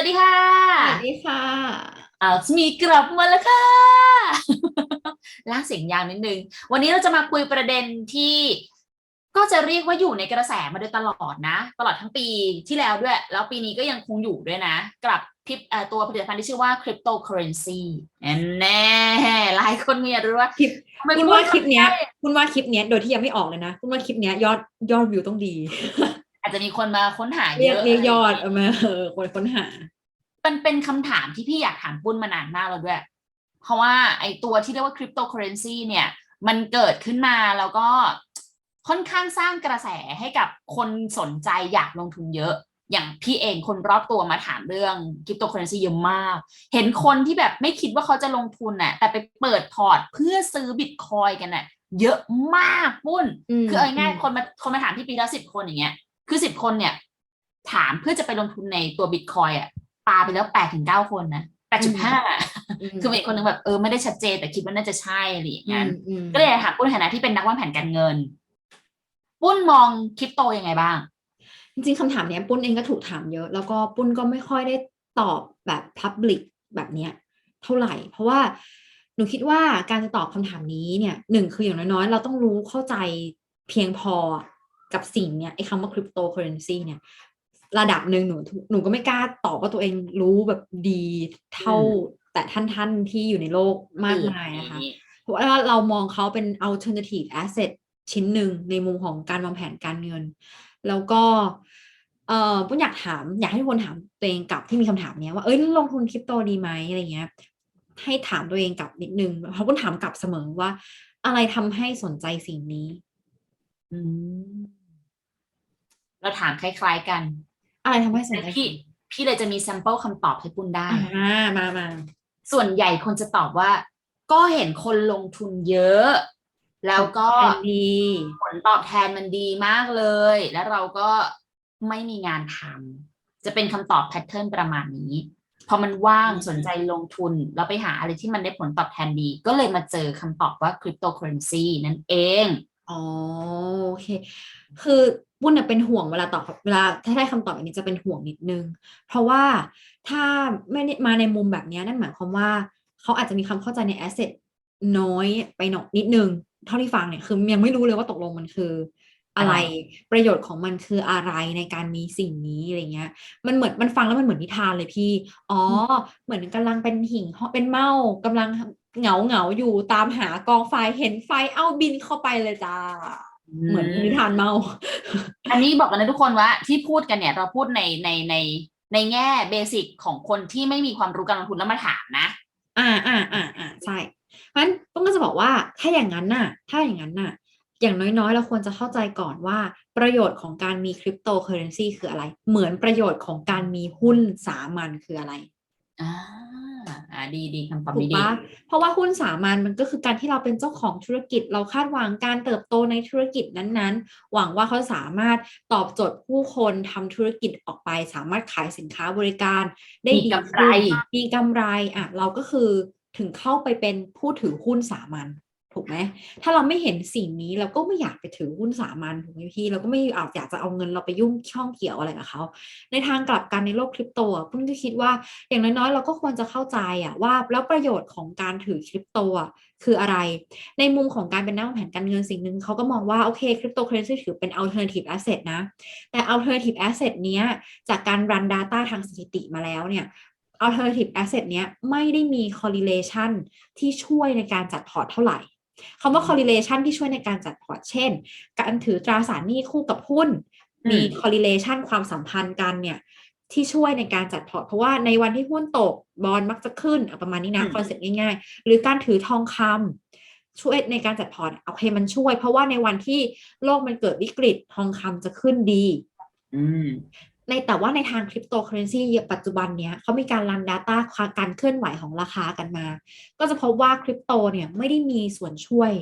วัสดีค่ะ สวัสดีค่ะเอามีกลับมาแล้วค่ะลากเสียงยาวนิดนึง วันนี้เราจะมาคุยประเด็นที่ก็จะเรียกว่าอยู่ในกระแสมาโดยตลอดนะ ตลอดทั้งปีที่แล้วด้วย แล้วปีนี้ก็ยังคงอยู่ด้วยนะ กับคลิปเอ่อตัวผลิตภัณฑ์ที่ชื่อว่า cryptocurrency แน่หลายคนมีอยากรู้ว่าคลิปทำไมคุณว่าคลิปเนี้ยได้คุณว่าคลิปเนี้ยโดยที่ยังไม่ออกเลยนะ คุณว่าคลิปเนี้ยยอดยอดวิวต้องดีอา จจะมีคนมาค้นหาเรีเยยกอะเรียกยอดเอามาเออคนค้นหา มันเป็นคำถามที่พี่อยากถามปุ้นมานานมากแล้วด้วย เพราะว่าไอตัวที่เรียกว่าคริปโตเคอเรนซีเนี่ย มันเกิดขึ้นมาแล้วก็ค่อนข้างสร้างกระแสให้กับคนสนใจอยากลงทุนเยอะ อย่างพี่เองคนรอบตัวมาถามเรื่องคริปโตเคอเรนซีเยอะมาก เห็นคนที่แบบไม่คิดว่าเขาจะลงทุนน่ะ แต่ไปเปิดพอร์ตเพื่อซื้อบิตคอยกันน่ะ เยอะมากปุ้นอืมคือเอาง่ายอืมๆคนมาคนมาถามที่ปีละสิบคนอย่างเงี้ย คือสิบคนเนี่ย ถามเพื่อจะไปลงทุนในตัวบิตคอยอะปาไปแล้วแปดถึงเก้าคนนะแปดจุดห้ามคือมีอีกคนนึงแบบเออไม่ได้ชัดเจนแต่คิดว่าน่าจะใช่อะไรอย่างอืเงี้ยมอืมก็เลยถามปุ้นในฐานะที่เป็นนักวางแผนการเงิน ปุ้นมองคริปโตยังไงบ้าง จริงๆคำถามเนี้ยปุ้นเองก็ถูกถามเยอะ แล้วก็ปุ้นก็ไม่ค่อยได้ตอบแบบ Public แบบเนี้ยเท่าไหร่ เพราะว่าหนูคิดว่าการจะตอบคำถามนี้เนี่ยหนึ่งคืออย่างน้อยๆ เราต้องรู้เข้าใจเพียงพอ กับสิ่งเนี้ยไอ้คำว่าคริปโตเคอเรนซีเนี่ย ระดับหนึ่งหนูหนูก็ไม่กล้าตอบว่าตัวเองรู้แบบดีเท่าแต่ท่านๆที่อยู่ในโลกมากมายนะคะเพราะว่าเรามองเขาเป็น alternative asset ชิ้นหนึ่งในมุมของการวางแผนการเงิน แล้วก็เออปุ้นอยากถาม อยากให้ทุกคนถามตัวเองกลับที่มีคำถามเนี้ยว่าเอ้ยลงทุนคริปโตดีไหมอะไรเงี้ย ให้ถามตัวเองกลับนิดนึงเพราะปุ้นถามกลับเสมอว่า อะไรทำให้สนใจสิ่งนี้ อืม เราถามคล้าย ๆ กันอะไรทำให้สนแต่ใจพี่พี่เลยจะมี sample คำตอบให้ปุ้นได้อ่ามามาส่วนใหญ่คนจะตอบว่า ก็เห็นคนลงทุนเยอะ แล้วก็แทนดีผลตอบแทนมันดีมากเลย แล้วเราก็ไม่มีงานทำจะเป็นคำตอบแพทเทิร์นประมาณนี้พอมันว่างอืมสนใจลงทุนแล้วไปหาอะไรที่มันได้ผลตอบแทนดี ก็เลยมาเจอคำตอบว่าคริปโตเคอเรนซีนั่นเอง อ๋อโอเค คือ ปุ้นน่ะเป็นห่วงเวลาตอบเวลาถ้าได้คำตอบแบบนี้จะเป็นห่วงนิดนึง เพราะว่าถ้าไม่ได้มาในมุมแบบเนี้ยนั่นหมายความว่าเขาอาจจะมีความเข้าใจในแอสเซทน้อยไปหน่อยนิดนึง เท่าที่ฟังเนี่ยคือยังไม่รู้เลยว่าตกลงมันคืออะไรประโยชน์ของมันคืออะไรในการมีสิ่งนี้อะไรเงี้ย มันเหมือนมันฟังแล้วมันเหมือนนิทานเลยพี่ อ๋อ เหมือนกำลังเป็นหิ่งห้อยเป็นเมากำลังเหงาเหงาๆอยู่ตามหากองไฟเห็นไฟเอ้าบินเข้าไปเลยจ้า เหมือนนิทานเมา อันนี้บอกกันนะทุกคนว่าที่พูดกันเนี่ย เราพูดในในในในแง่เบสิกของคนที่ไม่มีความรู้การลงทุนแล้วมาถามนะ อ่าอ่าอ่าอ่าใช่เพราะฉะนั้นต้องก็จะบอกว่าถ้าอย่างนั้นน่ะ ถ้าอย่างนั้นน่ะ อย่างน้อยๆ เราควรจะเข้าใจก่อนว่าประโยชน์ของการมีคริปโตเคอเรนซีคืออะไร เหมือนประโยชน์ของการมีหุ้นสามัญคืออะไรอ่า อ่าดีดีคำตอบถูกนี้ดีปะเพราะว่าหุ้นสามัญมันก็คือการที่เราเป็นเจ้าของธุรกิจ เราคาดหวังการเติบโตในธุรกิจนั้นๆ หวังว่าเขาสามารถตอบโจทย์ผู้คนทำธุรกิจออกไป สามารถขายสินค้าบริการ ได้มีดีกำไรขึ้นมีกำไรอะเราก็คือถึงเข้าไปเป็นผู้ถือหุ้นสามัญ ถูกไหมถ้าเราไม่เห็นสิ่งนี้เราก็ไม่อยากไปถือหุ้นสามัญถูกไหมพี่เราก็ไม่อยากจะเอาเงินเราไปยุ่งช่องเกี่ยวอะไรกับเขาในทางกลับกันในโลกคริปโตอะปุ้นก็คิดว่าอย่างน้อยๆเราก็ควรจะเข้าใจอะว่าแล้วประโยชน์ของการถือคริปโตคืออะไร ในมุมของการเป็นนักวางแผนการเงินสิ่งหนึ่งเขาก็มองว่า โอเคคริปโตเคอเรนซีถือเป็น alternative asset นะ แต่ alternative asset เนี้ยจากการรัน Data ทางสถิติมาแล้วเนี่ย alternative asset เนี้ยไม่ได้มี correlation ที่ช่วยในการจัดพอร์ตเท่าไหร่ คำว่า correlation ที่ช่วยในการจัดพอร์ตเช่น การถือตราสารหนี้คู่กับหุ้น มีอืม correlation ความสัมพันธ์กันเนี่ยที่ช่วยในการจัดพอร์ตเพราะว่าในวันที่หุ้นตกบอลมักจะขึ้นอะประมาณนี้นะอืมคอนเซ็ปต์ง่ายๆ หรือการถือทองคำช่วยในการจัดพอร์ตโอเคมันช่วย เพราะว่าในวันที่โลกมันเกิดวิกฤตทองคำจะขึ้นดีอืมในแต่ว่าในทางคริปโตเคอเรนซีปัจจุบันเนี้ยเขามีการรัน Data การเคลื่อนไหวของราคากันมา ก็จะพบว่าคริปโตเนี่ยไม่ได้มีส่วนช่วย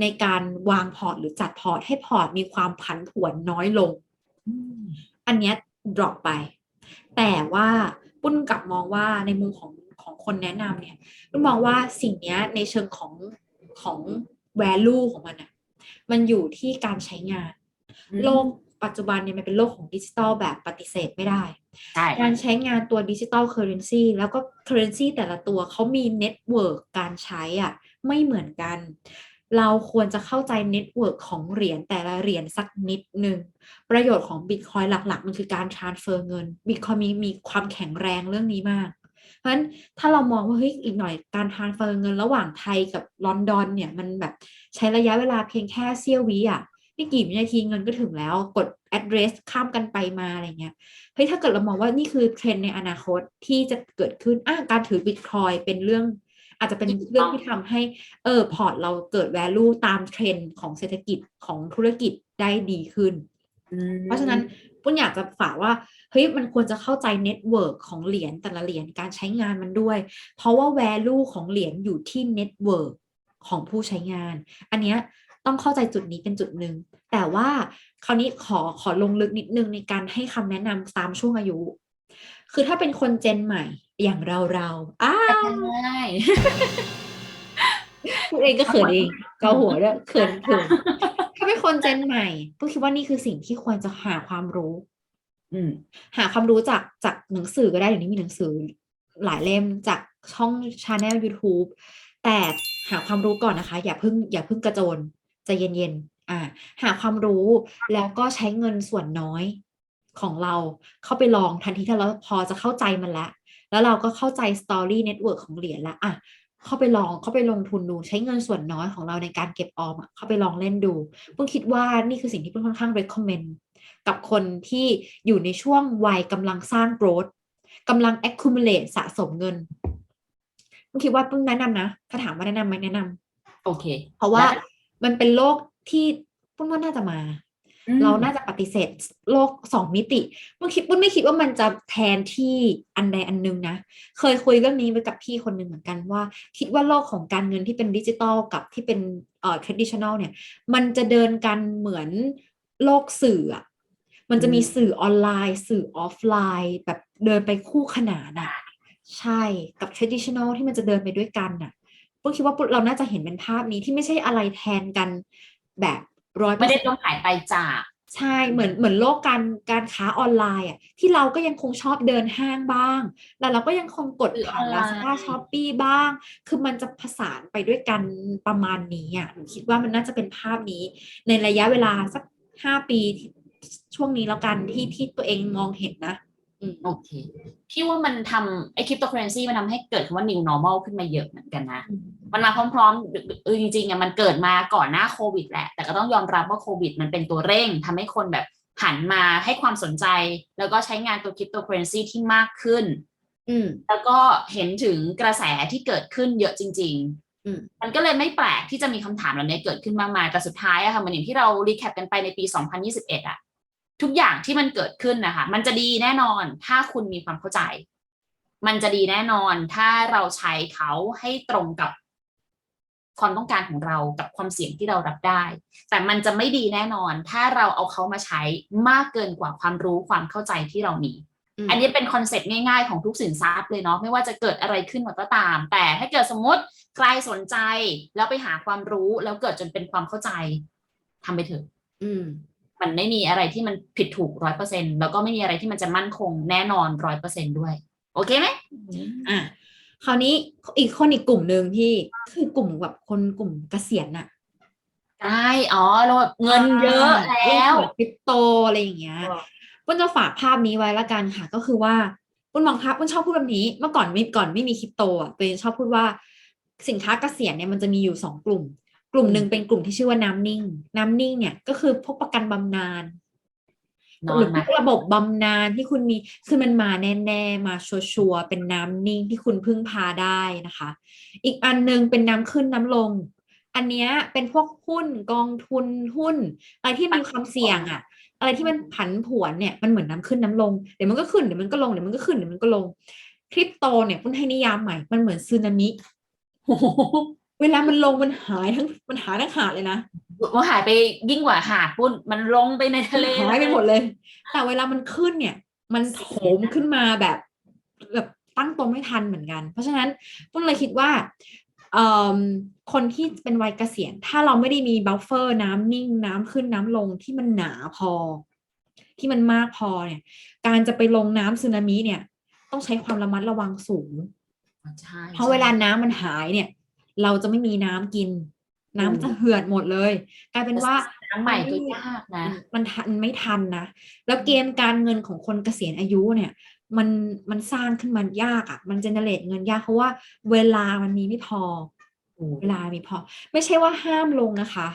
ในการวางพอร์ตหรือจัดพอร์ตให้พอร์ตมีความผันผวนน้อยลง อันเนี้ย drop ไป แต่ว่าปุ้นกลับมองว่าในมุมของของคนแนะนำเนี่ยปุ้นมองว่าสิ่งเนี้ยในเชิงของของ value ของมันอะมันอยู่ที่การใช้งาน โลก ปัจจุบันเนี่ยมันเป็นโลกของดิจิตอลแบบปฏิเสธไม่ได้ใช่การใช้งานตัวดิจิตอลเคอร์เรนซีแล้วก็เคอร์เรนซีแต่ละตัวเขามีเน็ตเวิร์กการใช้อะไม่เหมือนกัน เราควรจะเข้าใจเน็ตเวิร์กของเหรียญแต่ละเหรียญสักนิดหนึ่ง ประโยชน์ของบิตคอยหลักๆ มันคือการ transfer เงินบิตคอยมีมีความแข็งแรงเรื่องนี้มากเพราะฉะนั้นถ้าเรามองว่าเฮ้ยอีกหน่อยการ transfer เงินระหว่างไทยกับลอนดอนเนี่ยมันแบบใช้ระยะเวลาเพียงแค่เสี้ยววิอะ ไม่กี่วินาทีเงินก็ถึงแล้วกด address ข้ามกันไปมาอะไรเงี้ยเฮ้ยถ้าเกิดเรามองว่านี่คือเทรนด์ในอนาคตที่จะเกิดขึ้นอะการถือบิตคอยเป็นเรื่องอาจจะเป็นเรื่องที่ทำให้เออพอร์ตเราเกิด value ตามเทรนด์ของเศรษฐกิจของธุรกิจได้ดีขึ้นอืมเพราะฉะนั้นปุ้นอยากจะฝากว่าเฮ้ยมันควรจะเข้าใจเน็ตเวิร์กของเหรียญแต่ละเหรียญการใช้งานมันด้วย เพราะว่า value ของเหรียญอยู่ที่เน็ตเวิร์กของผู้ใช้งาน อันเนี้ย ต้องเข้าใจจุดนี้เป็นจุดหนึ่งแต่ว่าคราวนี้ขอขอลงลึกนิดนึงในการให้คำแนะนำตามช่วงอายุ คือถ้าเป็นคนเจนใหม่อย่างเราเราอ้าใช่พูดเองก็เขินเองเกาหัวด้วยเขินเขินถ้าเป็นคนเจนใหม่ปุ้นคิดว่านี่คือสิ่งที่ควรจะหาความรู้ อืมหาความรู้จากจากหนังสือก็ได้เดี๋ยวนี้มีหนังสือหลายเล่มจากช่องชาแนล YouTube แต่หาความรู้ก่อนนะคะ อย่าเพิ่งอย่าเพิ่งกระโจน ใจเย็นๆอ่าหาความรู้แล้วก็ใช้เงินส่วนน้อยของเราเข้าไปลองทันทีที่เราพอจะเข้าใจมันแล้วแล้วเราก็เข้าใจ Story Network ของเหรียญแล้วอะเข้าไปลองเข้าไปลงทุนดูใช้เงินส่วนน้อยของเราในการเก็บออมอะเข้าไปลองเล่นดูเพิ่งคิดว่านี่คือสิ่งที่เพิ่งค่อนข้าง recommend กับคนที่อยู่ในช่วงวัยกำลังสร้าง growth กำลัง accumulate สะสมเงินเพิ่งคิดว่าเพิ่งแนะนำนะ ถ้าถามว่าแนะนำไหมแนะนำโอเค เพราะว่าได้ มันเป็นโลกที่ปุ้นว่าน่าจะมาอืมเราน่าจะปฏิเสธโลกสองมิติปุ้นคิดปุ้นไม่คิดว่ามันจะแทนที่อันใดอันหนึงนะ เคยคุยเรื่องนี้ไปกับพี่คนหนึ่งเหมือนกันว่า คิดว่าโลกของการเงินที่เป็นดิจิตอลกับที่เป็นเอ่อ traditional เนี่ย มันจะเดินกันเหมือนโลกสื่ออะมันจะมีสื่อออนไลน์ สื่อออฟไลน์ แบบเดินไปคู่ขนานอะใช่กับ traditional ที่มันจะเดินไปด้วยกันน่ะ ปุ้นคิดว่าปุ้นเราน่าจะเห็นเป็นภาพนี้ที่ไม่ใช่อะไรแทนกันแบบร้อยไม่ได้ต้องหายไปจากใช่เหมือนเหมือนโลกการการค้าออนไลน์อะที่เราก็ยังคงชอบเดินห้างบ้าง แล้วเราก็ยังคงกดผ่านซื้อออนไลน์ Lazada Shopee บ้าง คือมันจะผสานไปด้วยกันประมาณนี้อะหนูคิดว่ามันน่าจะเป็นภาพนี้ ในระยะเวลาสักห้าปีที่ช่วงนี้แล้วกันที่ที่ตัวเองมองเห็นนะอืมโอเค พี่ว่ามันทำไอ้คริปโตเคอเรนซีมันทำให้เกิดคำว่า new normal ขึ้นมาเยอะเหมือนกันนะ มันมาพร้อมๆเออจริงๆอะมันเกิดมาก่อนหน้าโควิดแหละ แต่ก็ต้องยอมรับว่าโควิด มันเป็นตัวเร่งทำให้คนแบบหันมาให้ความสนใจ แล้วก็ใช้งานตัวคริปโตเคอเรนซีที่มากขึ้น อืมแล้วก็เห็นถึงกระแสที่เกิดขึ้นเยอะจริงอืมๆมันก็เลยไม่แปลกที่จะมีคำถามเหล่านี้เกิดขึ้นมากมาย แต่สุดท้ายอะค่ะเหมันอย่างที่เรารีแคปกันไปในปี 2021อะทุกอย่างที่มันเกิดขึ้นนะคะมันจะดีแน่นอนถ้าคุณมีความเข้าใจ มันจะดีแน่นอนถ้าเราใช้เขาให้ตรงกับ ความต้องการของเรากับความเสี่ยงที่เรารับได้ แต่มันจะไม่ดีแน่นอน ถ้าเราเอาเขามาใช้มากเกินกว่าความรู้ความเข้าใจที่เรามีมอันนี้เป็นคอนเซ็ปต์ง่ายๆของทุกสินทรัพย์เลยเนาะไม่ว่าจะเกิดอะไรขึ้นมาก็ตาม แต่ถ้าเกิดสมมติใครสนใจแล้วไปหาความรู้แล้วเกิดจนเป็นความเข้าใจทำไปเถอะอืม มันไม่มีอะไรที่มันผิดถูกร้อยเปอร์เซ็นแล้วก็ไม่มีอะไรที่มันจะมั่นคงแน่นอนร้อยเปอร์เซ็นด้วย โอเคไหมอะ คราวนี้อีกคนอีกกลุ่มหนึ่งที่คือกลุ่มแบบคนกลุ่มเกษียณน่ะได้อ๋อเราแบบเงินเยอะแล้วเรื่องของคริปโตอะไรอย่างเงี้ยปุ้นจะฝากภาพนี้ไว้ละกันค่ะ ก็คือว่าปุ้นมองภาพปุ้นชอบพูดแบบนี้ เมื่อก่อนไม่ก่อนไม่มีคริปโตอะตัวเองชอบพูดว่าสินค้าเกษียณเนี่ยมันจะมีอยู่สองกลุ่ม กลุ่มหนึ่งเป็นกลุ่มที่ชื่อว่าน้ำนิ่ง น้ำนิ่งเนี่ยก็คือพวกประกันบำนาญ นอหรืนอไหพมวกระบบบำนาญที่คุณมีคือมันมาแน่ๆมาชัวร์ๆเป็นน้ำนิ่งที่คุณพึ่งพาได้นะคะ อีกอันหนึงเป็นน้ำขึ้นน้ำลง อันเนี้ยเป็นพวกหุ้นกองทุนหุ้น อะไรที่มีความเสี่ยงอะอะไรที่มันผันผวนเนี่ยมันเหมือนน้ำขึ้นน้ำลงเดี๋ยวมันก็ขึ้นเดี๋ยวมันก็ลงเดี๋ยวมันก็ขึ้นเดี๋ยวมันก็ลงคริปโตเนี่ยคุณให้นิยามใหม่มันเหมือนสึนามิโอ้โห เวลามันลงมันหายทั้งมันหายทั้งหาดเลยนะมันหายไปยิ่งกว่าหาดปุ้นมันลงไปในทะเลหายไปหมดเลย แต่เวลามันขึ้นเนี่ย มันโถมขึ้นมาแบบแบบตั้งตัวไม่ทันเหมือนกัน เพราะฉะนั้นปุ้นเลยคิดว่าเอ่อคนที่เป็นวัยเกษียณ ถ้าเราไม่ได้มีบัฟเฟอร์น้ำนิ่งน้ำขึ้นน้ำลงที่มันหนาพอ ที่มันมากพอเนี่ย การจะไปลงน้ำสึนามิเนี่ย ต้องใช้ความระมัดระวังสูงใช่เพราะเวลาน้ำมันหายเนี่ย เราจะไม่มีน้ำกิน น้ำจะเหือดหมดเลย กลายเป็นว่าน้ำใหม่ก็ยากนะมันทันไม่ทันนะแล้วเกมการเงินของคนเกษียณอายุเนี่ย มันมันสร้างขึ้นมายากอะ่ะ มันเจเนเรตเงินยากเพราะว่าเวลามันมีไม่พอเวลามีพอ ไม่ใช่ว่าห้ามลงนะคะ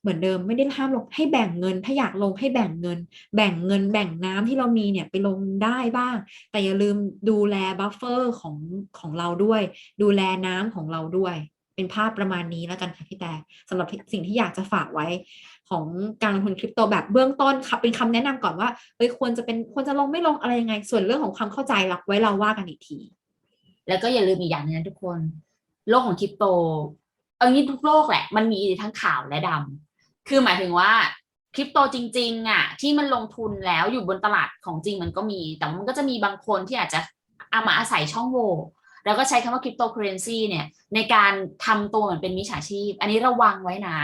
เหมือนเดิมไม่ได้ห้ามลงให้แบ่งเงิน ถ้าอยากลงให้แบ่งเงิน แบ่งเงินแบ่งน้ำที่เรามีเนี่ยไปลงได้บ้าง แต่อย่าลืมดูแลบัฟเฟอร์ของของเราด้วย ดูแลน้ำของเราด้วย เป็นภาพประมาณนี้แล้วกันค่ะพี่แต่สำหรับสิ่งที่อยากจะฝากไว้ของการลงทุนคริปโตแบบเบื้องต้นค่ะเป็นคำแนะนำก่อนว่าเอ้ยควรจะเป็นควรจะลงไม่ลงอะไรยังไง ส่วนเรื่องของความเข้าใจเราไว้เราว่ากันอีกที แล้วก็อย่าลืมอีกอย่างนึงนะทุกคน โลกของคริปโต เอางี้ทุกโลกแหละ มันมีทั้งขาวและดำคือหมายถึงว่าคริปโตจริงๆอะที่มันลงทุนแล้วอยู่บนตลาดของจริงมันก็มี แต่มันก็จะมีบางคนที่อาจจะเอามาอาศัยช่องโหว่ แล้วก็ใช้คำว่าคริปโตเคอเรนซีเนี่ยในการทำตัวเหมือนเป็นมิจฉาชีพ อันนี้ระวังไว้นะ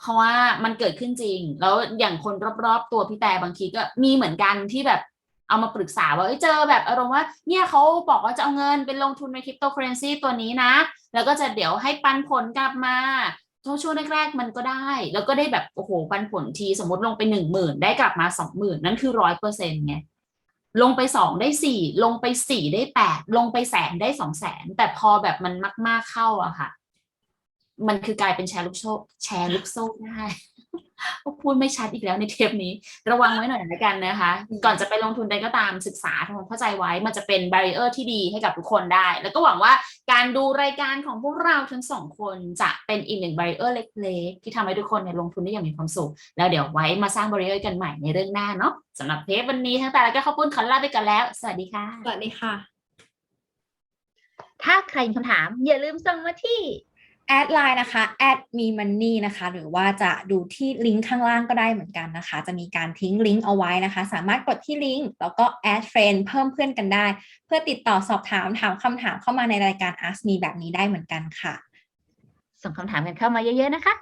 เพราะว่ามันเกิดขึ้นจริง แล้วอย่างคนรอบๆ ตัวพี่แต่บางทีก็มีเหมือนกันที่แบบเอามาปรึกษาว่าเจอแบบอารมณ์ว่าเนี่ยเขาบอกว่าจะเอาเงินเป็นลงทุนในคริปโตเคอเรนซีตัวนี้นะ แล้วก็จะเดี๋ยวให้ปันผลกลับมาช่วงช่วงแรกๆมันก็ได้ แล้วก็ได้แบบโอ้โหปันผลทีสมมติลงไปหนึ่งหมื่นได้กลับมาสองหมื่นนั่นคือร้อยเปอร์เซ็นต์ไง ลงไปสองได้สี่ลงไปสี่ได้แปดลงไปแสนได้สองแสนแต่พอแบบมันมาก ๆเข้าอะค่ะ มันคือกลายเป็นแชร์ลูกโซ่แชร์ลูกโซ่ได้ พูดไม่ชัดอีกแล้วในเทปนี้ ระวังไว้หน่อยละกันนะคะ ก่อนจะไปลงทุนใดก็ตามศึกษาทำความเข้าใจไว้ มันจะเป็นบริเออร์ที่ดีให้กับทุกคนได้ แล้วก็หวังว่าการดูรายการของพวกเราทั้งสองคนจะเป็นอีกหนึ่งบริเออร์เล็กๆ ที่ทำให้ทุกคนเนี่ยลงทุนได้อย่างมีความสุข แล้วเดี๋ยวไว้มาสร้างบริเออร์กันใหม่ในเรื่องหน้าเนาะสำหรับเทปวันนี้ทั้งแต่และก็ขอบคุณขอลาไปก่อนแล้ว สวัสดีค่ะ สวัสดีค่ะ ถ้าใครมีคำถามอย่าลืมส่งมาที่ แอดไลน์นะคะแอดมีมันนี่นะคะหรือว่าจะดูที่ลิงก์ข้างล่างก็ได้เหมือนกันนะคะ จะมีการทิ้งลิงก์เอาไว้นะคะ สามารถกดที่ลิงก์แล้วก็แอดเฟรนเพิ่มเพื่อนกันได้ เพื่อติดต่อสอบถามถามคำถามเข้ามาในรายการ Ask Me แบบนี้ได้เหมือนกันค่ะ ส่งคำถามกันเข้ามาเยอะๆนะคะ